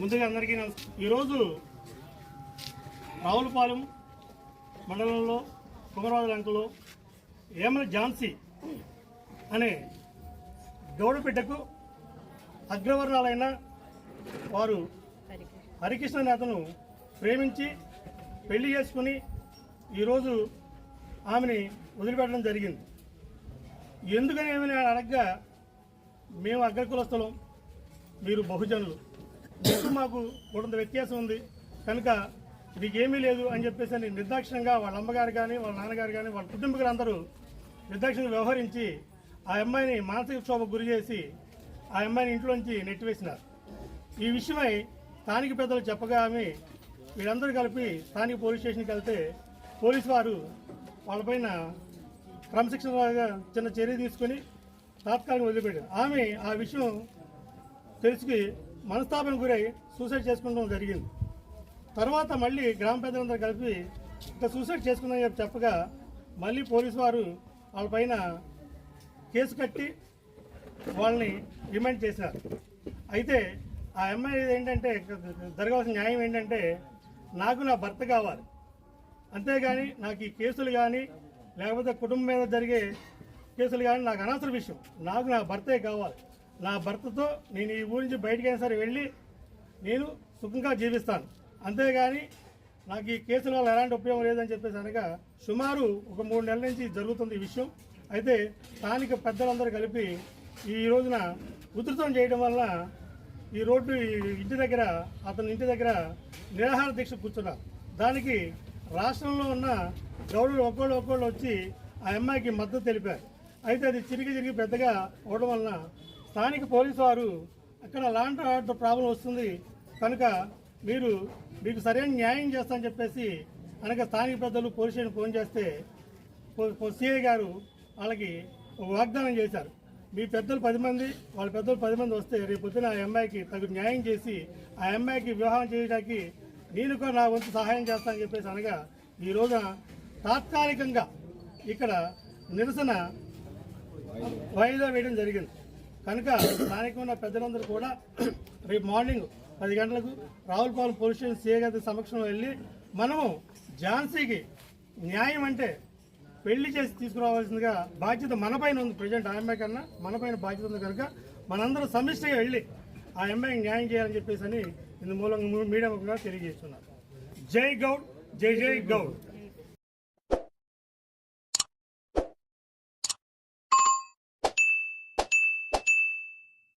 ముందుగా అందరికీ ఈరోజు రావులపాలెం మండలంలో కుమరవాద లంకలో ఏమల ఝాన్సీ అనే గౌడబిడ్డకు అగ్రవర్ణాలైన వారు హరికృష్ణ నేతను ప్రేమించి పెళ్ళి చేసుకుని ఈరోజు ఆమెని వదిలిపెట్టడం జరిగింది. ఎందుకని ఏమని అడగ్గా మేము అగ్రకులస్థలం? మీరు బహుజనులు. మీకు మాకు కొంత వ్యత్యాసం ఉంది? కనుక మీకేమీ లేదు అని చెప్పేసి అని నిర్దాక్షిణంగా వాళ్ళ అమ్మగారు కానీ వాళ్ళ నాన్నగారు కానీ వాళ్ళ కుటుంబీకులందరూ నిర్దాక్షిణంగా వ్యవహరించి ఆ అమ్మాయిని మానసిక క్షోభకు గురి చేసి ఆ అమ్మాయిని ఇంట్లోంచి నెట్టివేసినారు. ఈ విషయమై స్థానిక పెద్దలు చెప్పగా ఆమె వీళ్ళందరూ కలిపి స్థానిక పోలీస్ స్టేషన్కి వెళ్తే పోలీసు వారు వాళ్ళపైన క్రమశిక్షణగా చిన్న చర్య తీసుకొని తాత్కాలిక వదిలిపెట్టారు. ఆమె ఆ విషయం తెలిసి మనస్తాపం గురై సూసైడ్ చేసుకోవడం జరిగింది. తర్వాత మళ్ళీ గ్రామ పెద్దలందరూ కలిపి ఇంకా సూసైడ్ చేసుకుందని చెప్పి చెప్పగా మళ్ళీ పోలీసు వారు వాళ్ళపైన కేసు కట్టి వాళ్ళని రిమాండ్ చేశారు. అయితే ఆ అమ్మాయి ఏంటంటే జరగాల్సిన న్యాయం ఏంటంటే నాకు నా భర్త కావాలి. అంతేగాని నాకు ఈ కేసులు కానీ లేకపోతే కుటుంబం మీద జరిగే కేసులు కానీ నాకు అనవసర విషయం. నాకు నా భర్తే కావాలి. నా భర్తతో నేను ఈ ఊరి నుంచి బయటకైనా సరే వెళ్ళి నేను సుఖంగా జీవిస్తాను. అంతేగాని నాకు ఈ కేసుల వల్ల ఎలాంటి ఉపయోగం లేదని చెప్పేసి అనగా సుమారు ఒక మూడు నెలల నుంచి జరుగుతుంది ఈ విషయం. అయితే స్థానిక పెద్దలందరూ కలిపి ఈ రోజున ఉధృతం చేయడం వల్ల ఈ రోడ్డు ఈ ఇంటి దగ్గర అతని ఇంటి దగ్గర నిరాహార దీక్ష కూర్చున్నారు. దానికి రాష్ట్రంలో ఉన్న గౌడులు ఒక్కోళ్ళు ఒక్కోళ్ళు వచ్చి ఆ అమ్మాయికి మద్దతు తెలిపారు. అయితే అది చిరిగి చిరిగి పెద్దగా అవడం వలన స్థానిక పోలీసు వారు అక్కడ లాంటి ఆర్డర్ ప్రాబ్లం వస్తుంది. కనుక మీరు మీకు సరైన న్యాయం చేస్తామని చెప్పేసి అనగా స్థానిక పెద్దలు పోలీస్ స్టేషన్ ఫోన్ చేస్తే సిఐ గారు వాళ్ళకి వాగ్దానం చేశారు. మీ పెద్దలు పది మంది వాళ్ళ పెద్దలు పది మంది వస్తే రేపు పొద్దున ఆ అమ్మాయికి తగు న్యాయం చేసి ఆ అమ్మాయికి వివాహం చేయడానికి నేను కూడా నా వంతు సహాయం చేస్తానని చెప్పేసి అనగా ఈ రోజున తాత్కాలికంగా ఇక్కడ నిరసన వాయిదా వేయడం జరిగింది. కనుక స్థానికంగా ఉన్న పెద్దలందరూ కూడా రేపు మార్నింగ్ పది గంటలకు రావులపాలెం పోలీస్ స్టేషన్ సీఏ గారి సమక్షంలో వెళ్ళి మనము ఝాన్సీకి న్యాయం అంటే పెళ్ళి చేసి తీసుకురావాల్సిందిగా బాధ్యత మనపైన ఉంది. ప్రజెంట్ ఆ అమ్మాయి కన్నా మనపైన బాధ్యత ఉంది కనుక మనందరం సమిష్టిగా వెళ్ళి ఆ అమ్మాయికి న్యాయం చేయాలని చెప్పేసి అని ఇందు మూలంగా మీడియా ముఖంగా తెలియజేస్తున్నారు. జై గౌడ్ జై జై గౌడ్.